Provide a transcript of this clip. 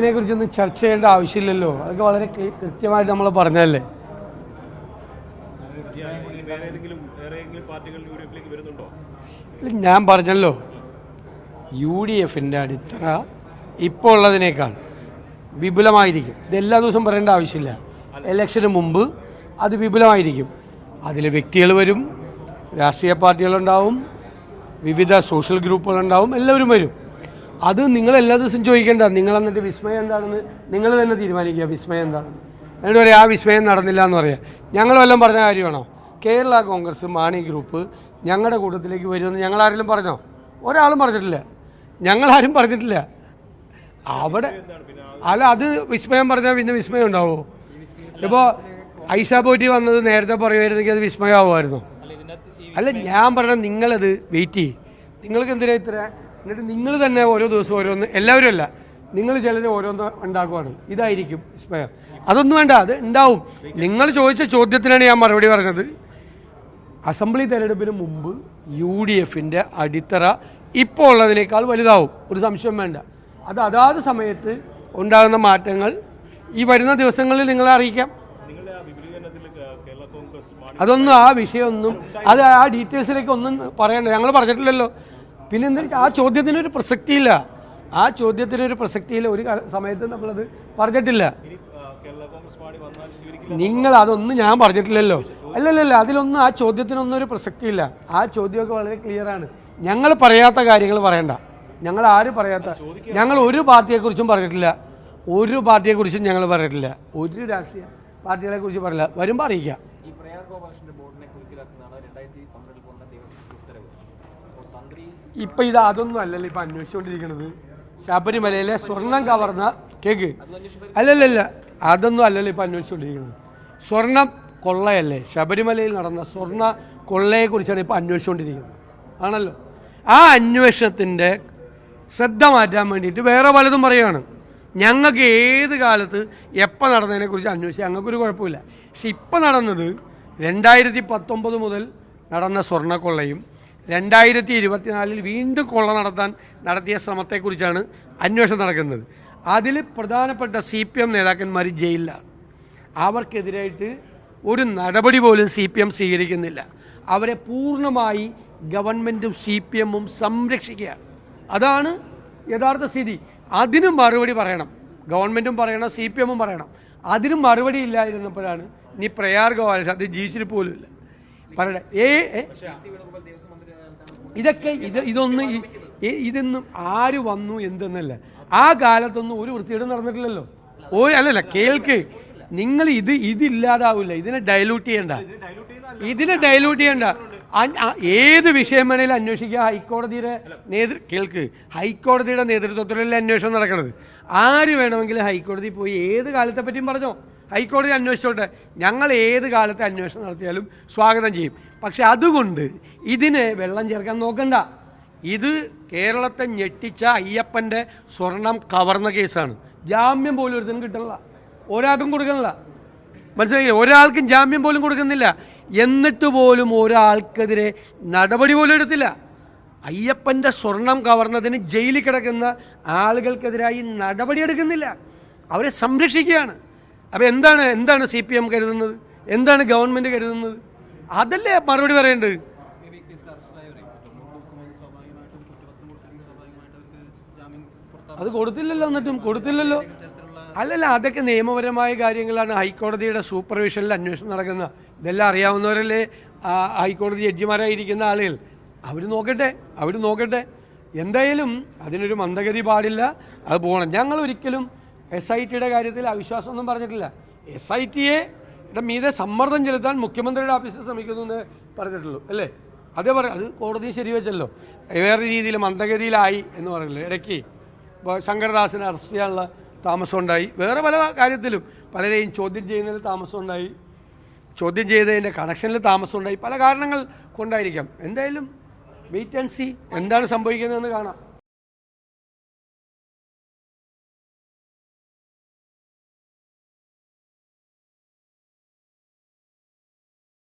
അതിനെ കുറിച്ചൊന്നും ചർച്ച ചെയ്യേണ്ട ആവശ്യമില്ലല്ലോ. അതൊക്കെ വളരെ കൃത്യമായിട്ട് നമ്മൾ ഇല്ല, ഞാൻ പറഞ്ഞല്ലോ. യു ഡി എഫിന്റെ അടിത്തറ ഇപ്പോൾ ഉള്ളതിനേക്കാൾ വിപുലമായിരിക്കും. ഇത് എല്ലാ ദിവസവും പറയേണ്ട ആവശ്യമില്ല. ഇലക്ഷന് മുമ്പ് അത് വിപുലമായിരിക്കും. അതിൽ വ്യക്തികൾ വരും രാഷ്ട്രീയ പാർട്ടികളുണ്ടാവും വിവിധ സോഷ്യൽ ഗ്രൂപ്പുകളുണ്ടാവും എല്ലാവരും വരും. അത് നിങ്ങൾ എല്ലാ ദിവസവും ചോദിക്കേണ്ട. നിങ്ങൾ എന്നിട്ട് വിസ്മയം എന്താണെന്ന് നിങ്ങൾ തന്നെ തീരുമാനിക്കുക. വിസ്മയം എന്താണെന്ന് എന്നിട്ട് പറയാം ആ വിസ്മയം നടന്നില്ല എന്ന് പറയാം. ഞങ്ങൾ വല്ലതും പറഞ്ഞ കാര്യമാണോ? കേരള കോൺഗ്രസ് മാണി ഗ്രൂപ്പ് ഞങ്ങളുടെ കൂട്ടത്തിലേക്ക് വരുമെന്ന് ഞങ്ങൾ ആരെങ്കിലും പറഞ്ഞോ? ഒരാളും പറഞ്ഞിട്ടില്ല. ഞങ്ങളാരും പറഞ്ഞിട്ടില്ല. അവിടെ അല്ല അത് വിസ്മയം പറഞ്ഞാൽ പിന്നെ വിസ്മയം ഉണ്ടാവുമോ ഇപ്പോൾ ഐഷ പോറ്റി വന്നത് നേരത്തെ പറയുമായിരുന്നെങ്കിൽ അത് വിസ്മയമാവുമായിരുന്നു. അല്ല ഞാൻ പറഞ്ഞ നിങ്ങളത് വെയിറ്റ് ചെയ്യും. നിങ്ങൾക്ക് എന്തിനാ ഇത്ര എന്നിട്ട് നിങ്ങൾ തന്നെ ഓരോ ദിവസവും ഓരോന്ന് എല്ലാവരും അല്ല. നിങ്ങൾ ചിലർ ഓരോന്ന് ഉണ്ടാക്കുവാണ്. ഇതായിരിക്കും സ്പെയർ അതൊന്നും വേണ്ട അത് ഉണ്ടാവും. നിങ്ങൾ ചോദിച്ച ചോദ്യത്തിനാണ് ഞാൻ മറുപടി പറഞ്ഞത്. അസംബ്ലി തെരഞ്ഞെടുപ്പിന് മുമ്പ് യു ഡി എഫിന്റെ അടിത്തറ ഇപ്പോൾ ഉള്ളതിനേക്കാൾ വലുതാവും. ഒരു സംശയം വേണ്ട. അത് അതാത് സമയത്ത് ഉണ്ടാകുന്ന മാറ്റങ്ങൾ ഈ വരുന്ന ദിവസങ്ങളിൽ നിങ്ങളെ അറിയിക്കാം. അതൊന്നും ആ വിഷയമൊന്നും അത് ആ ഡീറ്റെയിൽസിലേക്ക് ഒന്നും പറയണ്ട. ഞങ്ങൾ പറഞ്ഞിട്ടില്ലല്ലോ. പിന്നെ എന്താ ആ ചോദ്യത്തിനൊരു പ്രസക്തിയില്ല. ആ ചോദ്യത്തിനൊരു പ്രസക്തിയില്ല. ഒരു സമയത്ത് നമ്മളത് പറഞ്ഞിട്ടില്ല. നിങ്ങൾ അതൊന്നും ഞാൻ പറഞ്ഞിട്ടില്ലല്ലോ. അല്ലല്ലല്ല അതിലൊന്നും ആ ചോദ്യത്തിനൊന്നും ഒരു പ്രസക്തിയില്ല. ആ ചോദ്യമൊക്കെ വളരെ ക്ലിയർ ആണ്. ഞങ്ങൾ പറയാത്ത കാര്യങ്ങൾ പറയണ്ട. ഞങ്ങൾ ആരും പറയാത്ത ഞങ്ങൾ ഒരു പാർട്ടിയെക്കുറിച്ചും പറഞ്ഞിട്ടില്ല. ഒരു പാർട്ടിയെക്കുറിച്ചും ഞങ്ങൾ പറഞ്ഞിട്ടില്ല. ഒരു രാഷ്ട്രീയ പാർട്ടികളെ കുറിച്ച് പറയില്ല വരുമ്പോൾ അറിയിക്കാം. ഈ ബോർഡിനെ വന്ന ദേവസ്വം ഉത്തരവ് അപ്പോൾ തന്ത്രി ഇപ്പൊ ഇത് അതൊന്നും അല്ലല്ലോ ഇപ്പൊ അന്വേഷിച്ചുകൊണ്ടിരിക്കുന്നത് ശബരിമലയിലെ സ്വർണം കവർന്ന കേക്ക്. അല്ലല്ല അതൊന്നും അല്ലല്ലോ ഇപ്പൊ അന്വേഷിച്ചുകൊണ്ടിരിക്കുന്നത് സ്വർണം കൊള്ളയല്ലേ? ശബരിമലയിൽ നടന്ന സ്വർണ കൊള്ളയെ കുറിച്ചാണ് ഇപ്പൊ അന്വേഷിച്ചുകൊണ്ടിരിക്കുന്നത് ആണല്ലോ? ആ അന്വേഷണത്തിന്റെ ശ്രദ്ധ മാറ്റാൻ വേണ്ടിയിട്ട് വേറെ പലതും പറയുകയാണ് ഞങ്ങൾക്ക് ഏത് കാലത്ത് എപ്പോൾ നടന്നതിനെ കുറിച്ച് അന്വേഷിച്ചാൽ ഞങ്ങൾക്കൊരു കുഴപ്പമില്ല. പക്ഷെ ഇപ്പം നടന്നത് രണ്ടായിരത്തി പത്തൊമ്പത് മുതൽ നടന്ന സ്വർണക്കൊള്ളയും രണ്ടായിരത്തി ഇരുപത്തിനാലിൽ വീണ്ടും കൊള്ള നടത്താൻ നടത്തിയ ശ്രമത്തെക്കുറിച്ചാണ് അന്വേഷണം നടക്കുന്നത്. അതിൽ പ്രധാനപ്പെട്ട സി പി എം നേതാക്കന്മാർ ജയിലിലാണ് അവർക്കെതിരായിട്ട് ഒരു നടപടി പോലും സി പി എം സ്വീകരിക്കുന്നില്ല. അവരെ പൂർണമായി ഗവൺമെന്റും സി പി എമ്മും സംരക്ഷിക്കുക. അതാണ് യഥാർത്ഥ സ്ഥിതി. അതിന് മറുപടി പറയണം. ഗവൺമെന്റും പറയണം സി പി എമ്മും പറയണം. അതിന് മറുപടി ഇല്ലായിരുന്നപ്പോഴാണ് നീ പ്രയാർ ഗോപാലകൃഷ്ണൻ അത് ജീവിച്ചിട്ട് പോലും ഇല്ല പറയട്ടെ. ഏ? ഇതൊക്കെ ഇത് ഇതൊന്നും ഇതൊന്നും ആര് വന്നു എന്തെന്നല്ല. ആ കാലത്തൊന്നും ഒരു വൃത്തിയോട് നടന്നിട്ടില്ലല്ലോ. ഓ അല്ലല്ല കേൾക്ക്. നിങ്ങൾ ഇത് ഇതില്ലാതാവില്ല ഇതിനെ ഡൈലൂട്ട് ചെയ്യണ്ട. ഇതിനെ ഡൈലൂട്ട് ചെയ്യണ്ട. ഏത് വിഷയം വേണേലും അന്വേഷിക്കുക. ഹൈക്കോടതിയുടെ നേതൃ കേൾക്ക്. ഹൈക്കോടതിയുടെ നേതൃത്വത്തിലല്ലേ അന്വേഷണം നടക്കണത്. ആര് വേണമെങ്കിലും ഹൈക്കോടതി പോയി ഏത് കാലത്തെ പറ്റിയും പറഞ്ഞോ? ഹൈക്കോടതി അന്വേഷിച്ചോട്ടെ ഞങ്ങൾ ഏത് കാലത്തെ അന്വേഷണം നടത്തിയാലും സ്വാഗതം ചെയ്യും. പക്ഷെ അതുകൊണ്ട് ഇതിന് വെള്ളം ചേർക്കാൻ നോക്കണ്ട. ഇത് കേരളത്തെ ഞെട്ടിച്ച അയ്യപ്പന്റെ സ്വർണം കവർന്ന കേസാണ്. ജാമ്യം പോലും ഒരുത്തിനും കിട്ടണില്ല ഒരാൾക്കും കൊടുക്കണില്ല മനസ്സിലായില്ലേ? ഒരാൾക്കും ജാമ്യം പോലും കൊടുക്കുന്നില്ല. എന്നിട്ട് പോലും ഒരാൾക്കെതിരെ നടപടി പോലും എടുത്തില്ല. അയ്യപ്പന്റെ സ്വർണം കവർന്നതിന് ജയിലിൽ കിടക്കുന്ന ആളുകൾക്കെതിരായി നടപടി എടുക്കുന്നില്ല. അവരെ സംരക്ഷിക്കുകയാണ്. അപ്പോൾ എന്താണ് എന്താണ് സി പി എം കരുതുന്നത്? എന്താണ് ഗവൺമെന്റ് കരുതുന്നത്? അതല്ലേ മറുപടി പറയേണ്ടത്? അത് കൊടുത്തില്ലല്ലോ എന്നിട്ടും കൊടുത്തില്ലല്ലോ. അല്ലല്ല അതൊക്കെ നിയമപരമായ കാര്യങ്ങളാണ്. ഹൈക്കോടതിയുടെ സൂപ്പർവിഷനിൽ അന്വേഷണം നടക്കുന്ന ഇതെല്ലാം അറിയാവുന്നവരല്ലേ? ഹൈക്കോടതി ജഡ്ജിമാരായിരിക്കുന്ന ആളുകൾ. അവർ നോക്കട്ടെ അവർ നോക്കട്ടെ. എന്തായാലും അതിനൊരു മന്ദഗതി പാടില്ല. അത് പോകണം. ഞങ്ങൾ ഒരിക്കലും എസ് ഐ ടിയുടെ കാര്യത്തിൽ അവിശ്വാസമൊന്നും പറഞ്ഞിട്ടില്ല. എസ് ഐ ടിയെ മീതെ സമ്മർദ്ദം ചെലുത്താൻ മുഖ്യമന്ത്രിയുടെ ഓഫീസിൽ ശ്രമിക്കുന്നു എന്ന് പറഞ്ഞിട്ടുള്ളൂ അല്ലേ? അതേ പറയാം അത് കോടതി ശരിവെച്ചല്ലോ. വേറെ രീതിയിൽ മന്ദഗതിയിലായി എന്ന് പറയില്ലേ ഇടയ്ക്ക് ശങ്കരദാസിനെ അറസ്റ്റ് ചെയ്യാനുള്ള താമസം ഉണ്ടായി. വേറെ പല കാര്യത്തിലും പലരെയും ചോദ്യം ചെയ്യുന്നതിൽ താമസം ഉണ്ടായി. ചോദ്യം ചെയ്തതിന്റെ കണക്ഷനിൽ താമസം ഉണ്ടായി. പല കാരണങ്ങൾ കൊണ്ടായിരിക്കാം. എന്തായാലും വെയിറ്റ് ആൻഡ് സി എന്താണ് സംഭവിക്കുന്നതെന്ന് കാണാം.